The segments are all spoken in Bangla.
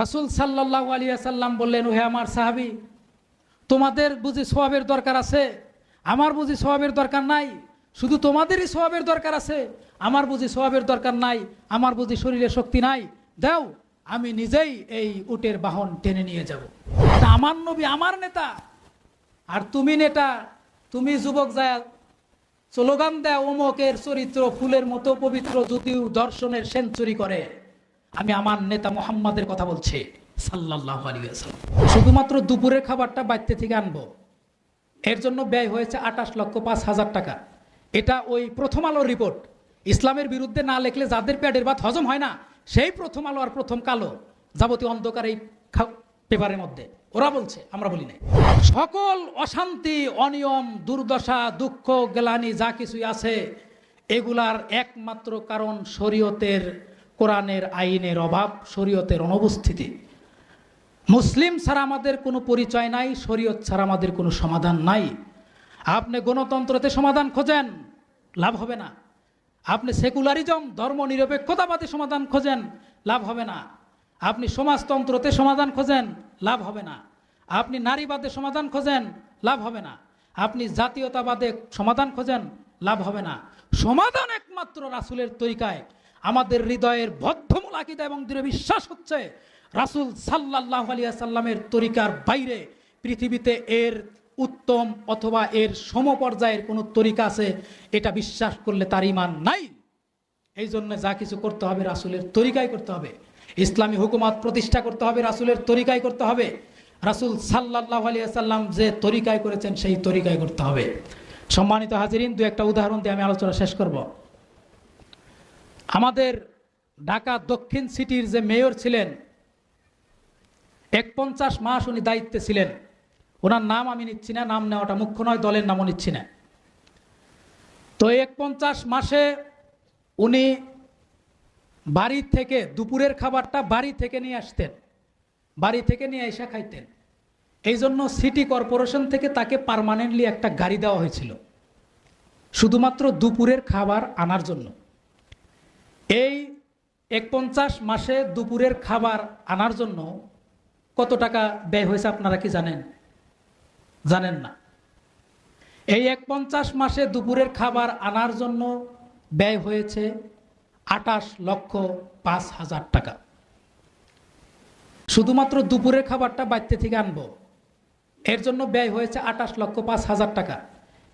রাসুল সাল্লাহ আলিয়া সাল্লাম বললেন, ওহে আমার সাহাবি, তোমাদের বুঝি সোয়াবের দরকার আছে? আমার বুঝি সোয়াবের দরকার নাই? শুধু তোমাদেরই স্বভাবের দরকার আছে? আমার বুঝি সোয়াবের দরকার নাই? আমার বুঝি শরীরে শক্তি নাই? দাও, আমি নিজেই এই উটের বাহন টেনে নিয়ে যাব। তা আমার নবী আমার নেতা। আর তুমি নেতা, তুমি যুবক যায়, স্লোগান দেয় অমকের চরিত্র ফুলের মতো পবিত্র যদিও দর্শনের সেঞ্চুরি করে। আমি আমার নেতা মোহাম্মদের কথা বলছি সাল্লাহ শুধুমাত্র দুপুরের খাবারটা বাড়িতে থেকে আনব। এর জন্য ব্যয় হয়েছে আঠাশ লক্ষ পাঁচ হাজার টাকা। এটা ওই প্রথম আলোর রিপোর্ট। ইসলামের বিরুদ্ধে না লেখলে যাদের পেটের ভাত হজম হয় না, সেই প্রথম আলো আর প্রথম কালো যাবতীয় অন্ধকার এই পেপারের মধ্যে। ওরা বলছে, আমরা বলি নাই। সকল অশান্তি, অনিয়ম, দুর্দশা, দুঃখ, গ্লানি, যা কিছুই আছে, এগুলার একমাত্র কারণ শরীয়তের কোরআনের আইনের অভাব, শরীয়তের অনুপস্থিতি। মুসলিম ছাড়া আমাদের কোনো পরিচয় নাই, শরীয়ত ছাড়া আমাদের কোনো সমাধান নাই। আপনি গণতন্ত্রতে সমাধান খোঁজেন, লাভ হবে না। আপনি সেকুলারিজম ধর্ম নিরপেক্ষতাবাদী সমাধান খোঁজেন, লাভ হবে না। আপনি সমাজতন্ত্রতে সমাধান খোঁজেন, লাভ হবে না। আপনি নারীবাদে সমাধান খোঁজেন, লাভ হবে না। আপনি জাতীয়তাবাদে সমাধান খোঁজেন, লাভ হবে না। সমাধান একমাত্র রাসুলের তরিকায় আমাদের হৃদয়ের বদ্ধমূল আকিদা এবং দৃঢ় বিশ্বাস হচ্ছে রাসুল সাল্লাহ আলিয়া সাল্লামের তরিকার বাইরে পৃথিবীতে এর উত্তম অথবা এর সমপর্যায়ের কোনো তরিকা আছে, এটা বিশ্বাস করলে তার ইমান নাই। এই জন্য যা কিছু করতে হবে রাসুলের তরিকাই করতে হবে। ইসলামী হুকুমাত প্রতিষ্ঠা করতে হবে রাসুলের তরিকাই করতে হবে। রাসুল সাল্লাহ আলিয়া সাল্লাম যে তরিকায় করেছেন, সেই তরিকায় করতে হবে। সম্মানিত হাজিরিন, দু একটা উদাহরণ দিয়ে আমি আলোচনা শেষ করব। আমাদের ঢাকা দক্ষিণ সিটির যে মেয়র ছিলেন এক পঞ্চাশ মাস উনি দায়িত্বে ছিলেন। ওনার নাম আমি নিচ্ছি না, নাম নেওয়াটা মুখ্য নয়, দলের নামও নিচ্ছি না। তো এক পঞ্চাশ মাসে উনি বাড়ি থেকে, দুপুরের খাবারটা বাড়ি থেকে নিয়ে আসতেন। বাড়ি থেকে নিয়ে এসে খাইতেন। এই জন্য সিটি কর্পোরেশন থেকে তাকে পার্মানেন্টলি একটা গাড়ি দেওয়া হয়েছিল। শুধুমাত্র দুপুরের খাবার আনার জন্য। এই এক পঞ্চাশ মাসে দুপুরের খাবার আনার জন্য কত টাকা ব্যয় হয়েছে আপনারা কি জানেন? জানেন না। এই এক পঞ্চাশ মাসে দুপুরের খাবার আনার জন্য ব্যয় হয়েছে আটাশ লক্ষ পাঁচ হাজার টাকা। শুধুমাত্র দুপুরের খাবারটা বাড়িতে থেকে আনব। এর জন্য ব্যয় হয়েছে আটাশ লক্ষ পাঁচ হাজার টাকা।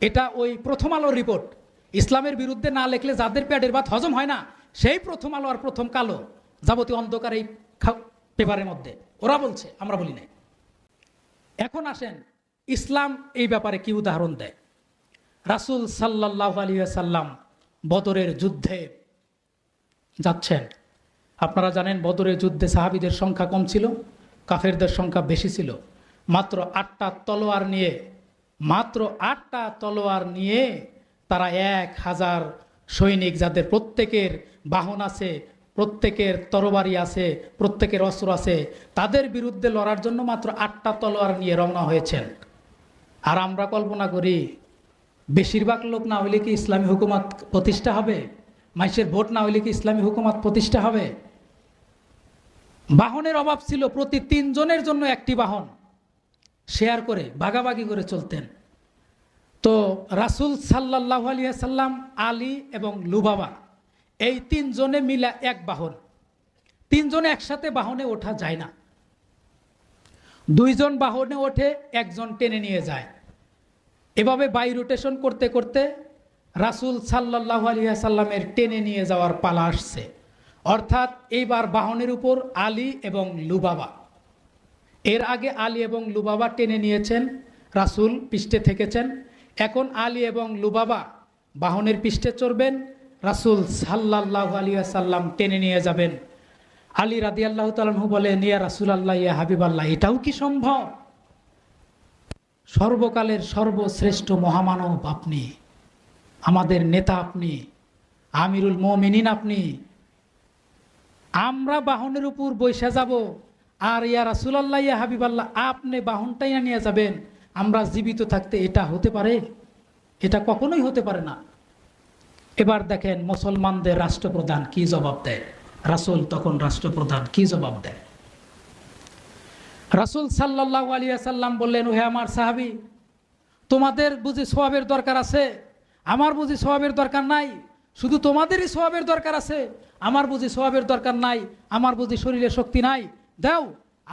এটা ওই প্রথম আলোর রিপোর্ট। ইসলামের বিরুদ্ধে না লেখলে যাদের পেটের ভাত হজম হয় না সেই প্রথম আলো আর প্রথম কালো যাবতীয় অন্ধকার এই পেপারের মধ্যে। ওরা বলছে, আমরা বলি নাই। এখন আসেন, ইসলাম এই ব্যাপারে কি উদাহরণ দেয়? রাসুল সাল্লাহ আলিয়া সাল্লাম বদরের যুদ্ধে যাচ্ছেন। আপনারা জানেন, বদরের যুদ্ধে সাহাবিদের সংখ্যা কম ছিল, কাফেরদের সংখ্যা বেশি ছিল। মাত্র আটটা তলোয়ার নিয়ে, মাত্র আটটা তলোয়ার নিয়ে তারা এক হাজার সৈনিক যাদের প্রত্যেকের বাহন আছে, প্রত্যেকের তরবারি আছে, প্রত্যেকের অস্ত্র আছে, তাদের বিরুদ্ধে লড়ার জন্য মাত্র আটটা তলোয়ার নিয়ে রওনা হয়েছেন। আর আমরা কল্পনা করি, বেশিরভাগ লোক না হইলে কি ইসলামী হুকুমাত প্রতিষ্ঠা হবে? মাইসের ভোট না হইলে কি ইসলামী হুকুমাত প্রতিষ্ঠা হবে? বাহনের অভাব ছিল প্রতি তিনজনের জন্য একটি বাহন। শেয়ার করে, ভাগাভাগি করে চলতেন। তো রাসুল সাল্লাহ আলিয়া সাল্লাম আলী এবং লুবাবা, এই তিনজনে মিলা এক বাহন। তিনজনে একসাথে বাহনে ওঠা যায় না। দুইজন বাহনে ওঠে, একজন টেনে নিয়ে যায়। এভাবে বাই রোটেশন করতে করতে রাসুল সাল্লাহ আলিয়া সাল্লামের টেনে নিয়ে যাওয়ার পালা আসছে। অর্থাৎ এইবার বাহনের উপর আলী এবং লুবাবা। এর আগে আলী এবং লুবাবা টেনে নিয়েছেন, রাসুল পৃষ্ঠে থেকেছেন। এখন আলী এবং লুবাবা বাহনের পৃষ্ঠে চড়বেন, রাসুল সাল্লাহ আলিয়া সাল্লাম টেনে নিয়ে যাবেন। আলী রাদি আল্লাহ তালু বলে নিয়া রাসুল আল্লাহ ইয়া হাবিব আল্লাহ এটাও কি সম্ভব? সর্বকালের সর্বশ্রেষ্ঠ মহামানব আপনি, আমাদের নেতা আপনি, আমিরুল মোমিনিন আপনি। আমরা বাহনের উপর বৈশা যাব, আর ইয়া রাসুলাল্লাহ, ইয়া হাবিবাল্লাহ, আপনি বাহনটাই নিয়ে যাবেন। আমরা জীবিত থাকতে এটা হতে পারে? এটা কখনোই হতে পারে না। এবার দেখেন মুসলমানদের রাষ্ট্রপ্রধান কি জবাব দেয়? রাসুল তখন রাষ্ট্রপ্রধান কি জবাব দেয়? রাসুল সাল্লাহ আলিয়া সাল্লাম বললেন, ওহে আমার সাহাবি, তোমাদের বুঝি সোয়াবের দরকার আছে? আমার বুঝি স্বভাবের দরকার নাই? শুধু তোমাদেরই স্বভাবের দরকার আছে? আমার বুঝি স্বভাবের দরকার নাই? আমার বুঝি শরীরে শক্তি নাই? দাও,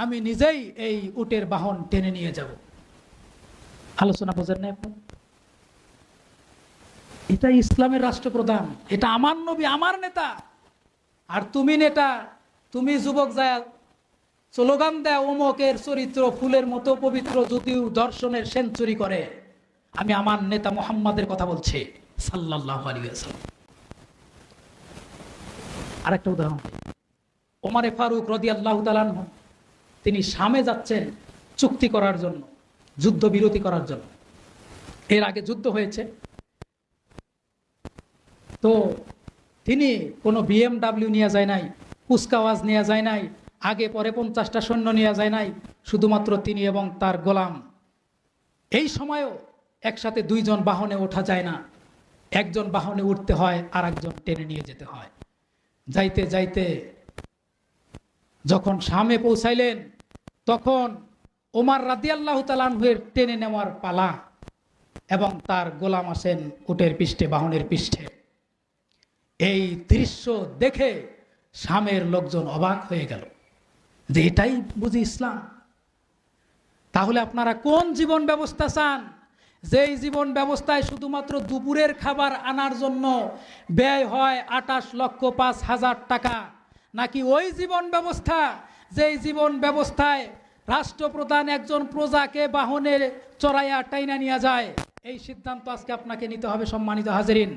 আমি নিজেই এই উটের বাহন টেনে নিয়ে যাব। আলোচনা বোঝেন না এখন এটা ইসলামের রাষ্ট্রপ্রধান, এটা আমার নবী, আমার নেতা। আর তুমি নেতা, তুমি যুবক যায়, স্লোগান দেয়, অমকের চরিত্র ফুলের মতো পবিত্র যদিও দর্শনের সেঞ্চুরি করে। আমি আমার নেতা মোহাম্মদের কথা বলছি সাল্লাহ আরেকটা উদাহরণ, ওমারে ফারুক রদি আল্লাহ তিনি সামে যাচ্ছেন চুক্তি করার জন্য। যুদ্ধ বিরতি করার জন্য। এর আগে যুদ্ধ হয়েছে। তো তিনি কোনো বিএমডাব্লিউ নিয়ে যায় নাই, কুচকাওয়াজ নিয়ে যায় নাই, আগে পরে পঞ্চাশটা সৈন্য নিয়ে যায় নাই, শুধুমাত্র তিনি এবং তার গোলাম। এই সময়ও একসাথে দুইজন বাহনে ওঠা যায় না। একজন বাহনে উঠতে হয় আর একজন টেনে নিয়ে যেতে হয়। যাইতে যাইতে যখন সামে পৌঁছাইলেন, তখন ওমার রাদিয়াল্লাহু তালানহুয়ের টেনে নেওয়ার পালা এবং তার গোলাম আসেন উটের পৃষ্ঠে, বাহনের পৃষ্ঠে। এই দৃশ্য দেখে সামের লোকজন অবাক হয়ে গেল যে এটাই বুঝি ইসলাম। তাহলে আপনারা কোন জীবন ব্যবস্থা চান? যেই জীবন ব্যবস্থায় শুধুমাত্র দুপুরের খাবার আনার জন্য ব্যয় হয় আটাশ লক্ষ পাঁচ হাজার টাকা, নাকি ওই জীবন ব্যবস্থা? যেই জীবন ব্যবস্থায় রাষ্ট্রপ্রধান একজন প্রজাকে বাহনের চড়াইয়া টাইনা নিয়ে যায়। এই সিদ্ধান্ত আজকে আপনাকে নিতে হবে, সম্মানিত হাজারিন।